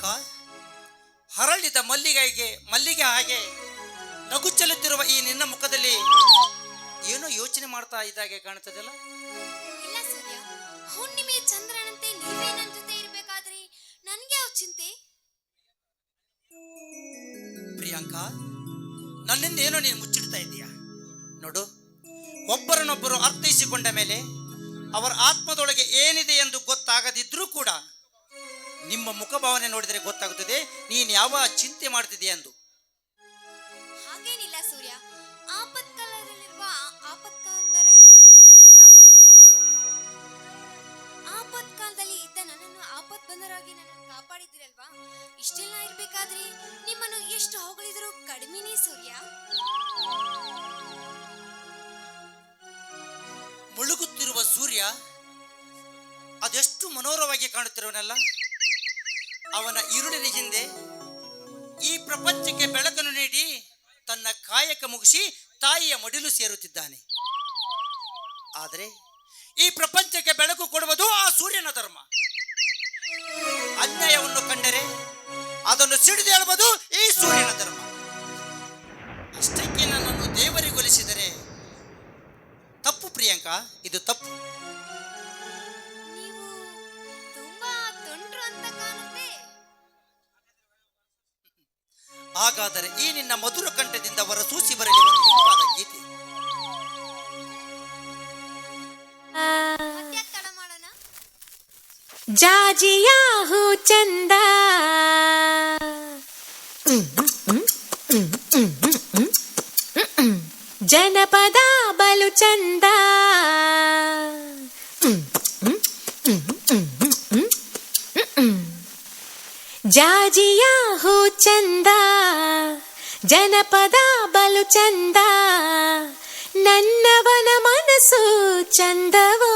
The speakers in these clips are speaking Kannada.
ಪ್ರಿಯಾಂಕಾ ಹರಳಿದ ಮಲ್ಲಿಗೆಗೆ ಮಲ್ಲಿಗೆ ಹಾಗೆ ನಗು ಚೆಲ್ಲುತ್ತಿರುವ ಈ ನಿನ್ನ ಮುಖದಲ್ಲಿ ಏನೋ ಯೋಚನೆ ಮಾಡ್ತಾ ಇದ್ದಾಗೆ ಕಾಣುತ್ತದಲ್ಲ ಇಲ್ಲ ಸೂರ್ಯ ಹುಣ್ಣಿಮೆ ಚಂದ್ರನಂತೆ ನೀವೇ ನನ್ನ ಜೊತೆ ಇರ್ಬೇಕಾದ್ರೆ. ನನ್ಗೆ ಯಾವ ಚಿಂತೆ? ಪ್ರಿಯಾಂಕಾ ನನ್ನಿಂದ ಏನೋ ನೀನು ಮುಚ್ಚಿಡ್ತಾ ಇದ್ದೀಯಾ? ನೋಡು ಒಬ್ಬರನ್ನೊಬ್ಬರು ಅರ್ಥೈಸಿಕೊಂಡ ಮೇಲೆ ಅವರ ಆತ್ಮದೊಳಗೆ ಏನಿದೆ ಎಂದು ಗೊತ್ತಾಗದಿದ್ರೂ ಕೂಡ ನಿಮ್ಮ ಮುಖಭಾವನೆ ನೋಡಿದರೆ ಗೊತ್ತಾಗುತ್ತದೆ ನೀನು ಯಾವ ಚಿಂತೆ ಮಾಡ್ತಿದೆಯಾ ಎಂದು. ಹಾಗೇನಿಲ್ಲ ಸೂರ್ಯ. ಆಪತ್ಕಾಲದಲ್ಲಿರುವ ಆಪತ್ಕಾಲದಲ್ಲಿ ಬಂದು ನನ್ನನ್ನು ಕಾಪಾಡಿ. ಆಪತ್ಕಾಲದಲ್ಲಿ ಇದ್ದ ನನ್ನನ್ನು ಆಪತ್ ಬಂದರಾಗಿ ನನ್ನನ್ನು ಕಾಪಾಡಿದಿರಲ್ವಾ ಇಷ್ಟೆಲ್ಲ ಇರ್ಬೇಕಾದ್ರೆ ನಿಮ್ಮನ್ನು ಎಷ್ಟು ಹೊಗಳಿದ್ರು ಕಡಿಮೆನೇ ಸೂರ್ಯ. ಮುಳುಗುತ್ತಿರುವ ಸೂರ್ಯ ಅದೆಷ್ಟು ಮನೋಹರವಾಗಿ ಕಾಣುತ್ತಿರುವನಲ್ಲ? ಅವನ ಇರುಳಿನ ಹಿಂದೆ ಈ ಪ್ರಪಂಚಕ್ಕೆ ಬೆಳಕನ್ನು ನೀಡಿ ತನ್ನ ಕಾಯಕ ಮುಗಿಸಿ ತಾಯಿಯ ಮಡಿಲು ಸೇರುತ್ತಿದ್ದಾನೆ. ಆದರೆ ಈ ಪ್ರಪಂಚಕ್ಕೆ ಬೆಳಕು ಕೊಡುವುದು ಆ ಸೂರ್ಯನ ಧರ್ಮ. ಅನ್ಯಾಯವನ್ನು ಕಂಡರೆ ಅದನ್ನು ಸಿಡಿದೇಳುವುದು ಈ ಸೂರ್ಯನ ಹಾಗಾದರೆ ಈ ನಿನ್ನ ಮಧುರ ಕಂಠದಿಂದ ಹೊರಸೂಸಿ ಬರಲಿ ಒಂದು ಇಂಪಾದ ಗೀತೆ. ಜಾಜಿಯಾಹು ಚಂದ. ಜನಪದ ಬಲು ಚಂದ. ಜಾಜಿಯಾಹು ಚಂದ. ಜನಪದ ಬಲು ಚಂದ ನನ್ನವನ ಮನಸ್ಸು ಚಂದವೋ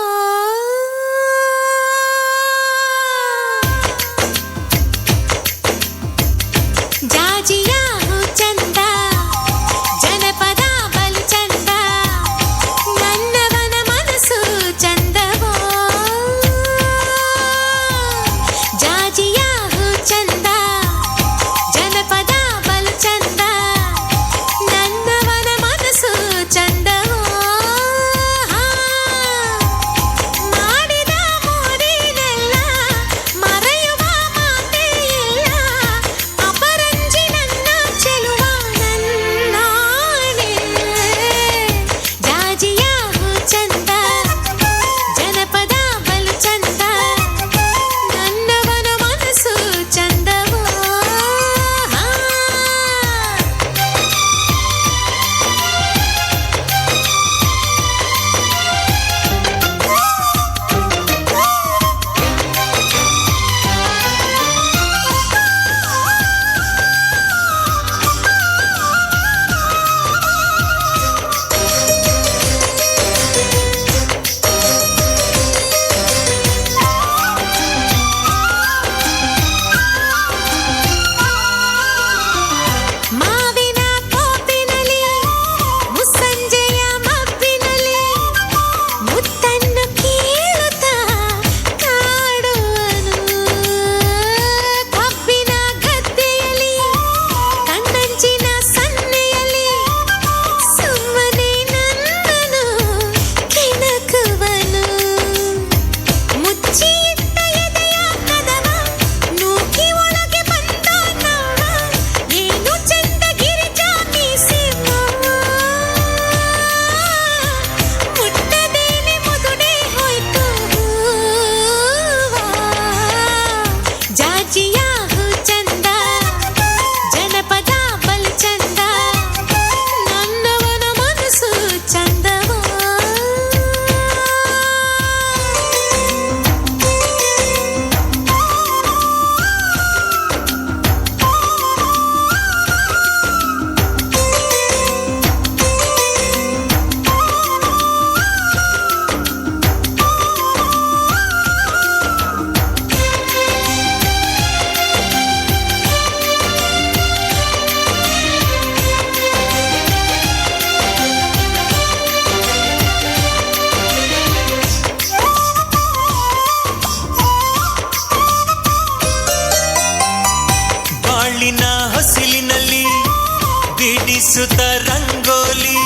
ಬಿಡಿಸುತ್ತ ರಂಗೋಲಿ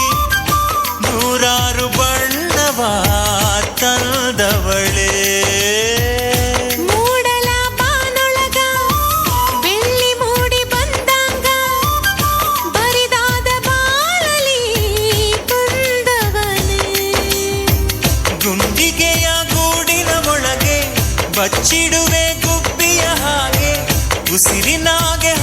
ನೂರಾರು ಬಣ್ಣವ ತಂದವಳೆ ಮೂಡಲ ಬಾನೊಳಗ ಬೆಳ್ಳಿ ಮೂಡಿ ಬಂದಂಗ ಬರಿದಾದ ಬಾಳಲಿ ಬಂದವಳೆ ಗುಂಡಿಗೆಯ ಗೂಡಿನ ಒಳಗೆ ಬಚ್ಚಿಡುವೆ ಗುಬ್ಬಿಯ ಹಾಗೆ ಉಸಿರಿನಾಗೆ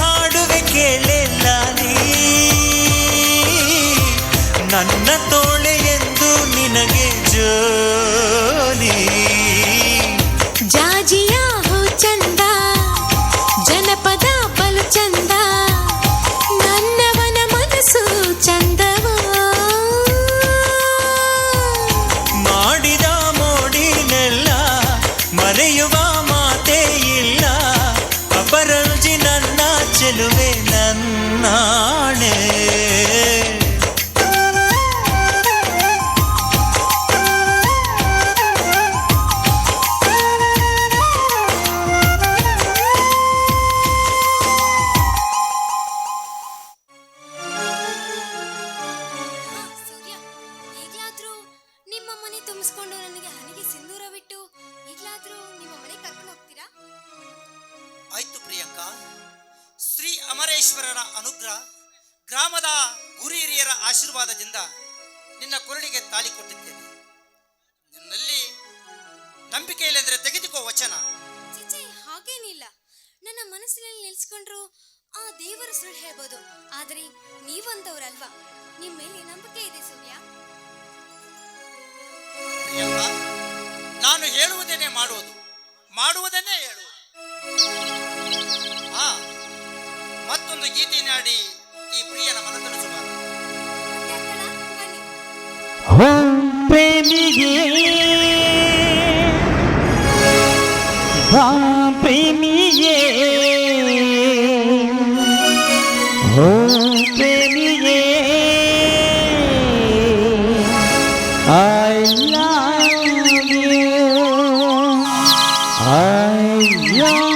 ಚೆಲುವೆ ನನ್ನಾಣೆ ಹಾ, ಸೂರ್ಯ ಈಗ್ಲಾದ್ರೂ ನಿಮ್ಮ ಮನೆ ತುಂಬಿಸ್ಕೊಂಡು ಅಮರೇಶ್ವರರ ಅನುಗ್ರಹ ಗ್ರಾಮದ ಗುರು ಹಿರಿಯರ ಆಶೀರ್ವಾದದಿಂದ ನಿನ್ನ ಕೊರಳಿಗೆ ತಾಳಿ ಕೊಟ್ಟಿದ್ದೇನೆ. ನಿನ್ನಲ್ಲಿ ನಂಬಿಕೆ ಇಲ್ಲಂದ್ರೆ ತೆಗೆದುಕೋ ವಚನ. ಚಿಚೆ ಹಾಗೇನಿಲ್ಲ. ನನ್ನ ಮನಸ್ಸಿನಲ್ಲಿ ನಿಲ್ಸ್ಕೊಂಡ್ರು ಆ ದೇವರ ಸುಳ್ಳು ಹೇಳ್ಬೋದು ಆದ್ರೆ ನೀವಂತವ್ರಲ್ವಾ ನಿಮ್ಮ ಮೇಲೆ ನಂಬಿಕೆ ಇದೆ ಸೂರ್ಯ. ನಾನು ಹೇಳುವುದೇನೆ ಮಾಡುವುದು. ಮಾಡುವುದನ್ನೇ ಹೇಳುವುದು ಮತ್ತೊಂದು ಗೀತೆ ನಾಡಿ ಈ ಪ್ರಿಯನ ಮನತನಿಸುವ ಮತ್ತೆ ಅಕ್ಕಡ, ಬನ್ನಿ ಪ್ರೇಮಿಯೇ ಹೋ ಪ್ರೇಮಿಯೇ I love you I love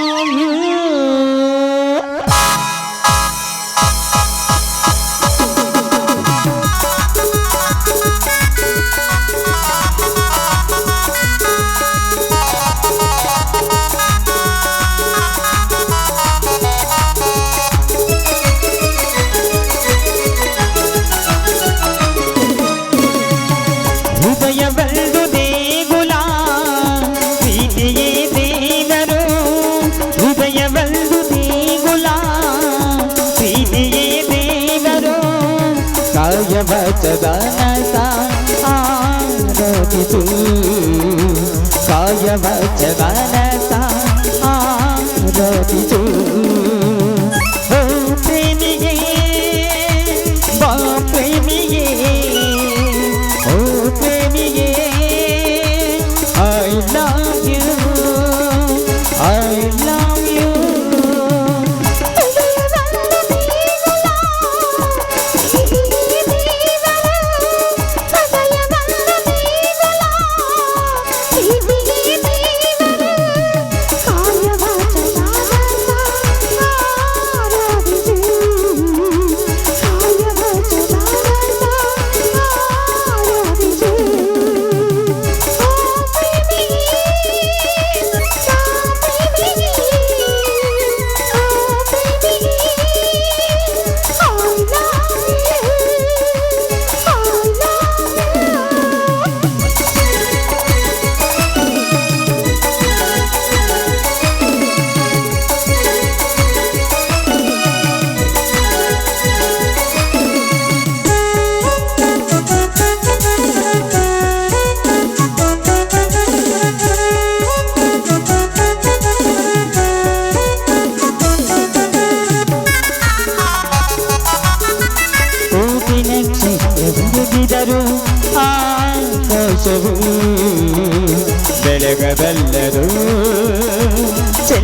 ಕಾಯವಚದನಸ ಆರೋಗಿಸು ಕಾಯವಚದನಸ ಆರೋಗಿಸು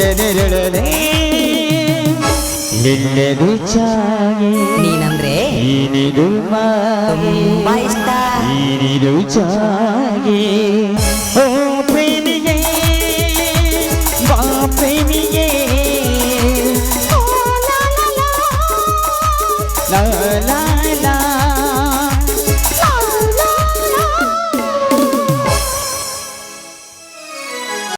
ನೆರಳನೇ ನಿನ್ನೆದು ಚಾಗೆ ನೀನಂದ್ರೆ ನೀನಿದು ತುಂಬಾ ಇಷ್ಟ ನೀನಿದು ಚಾಗೆ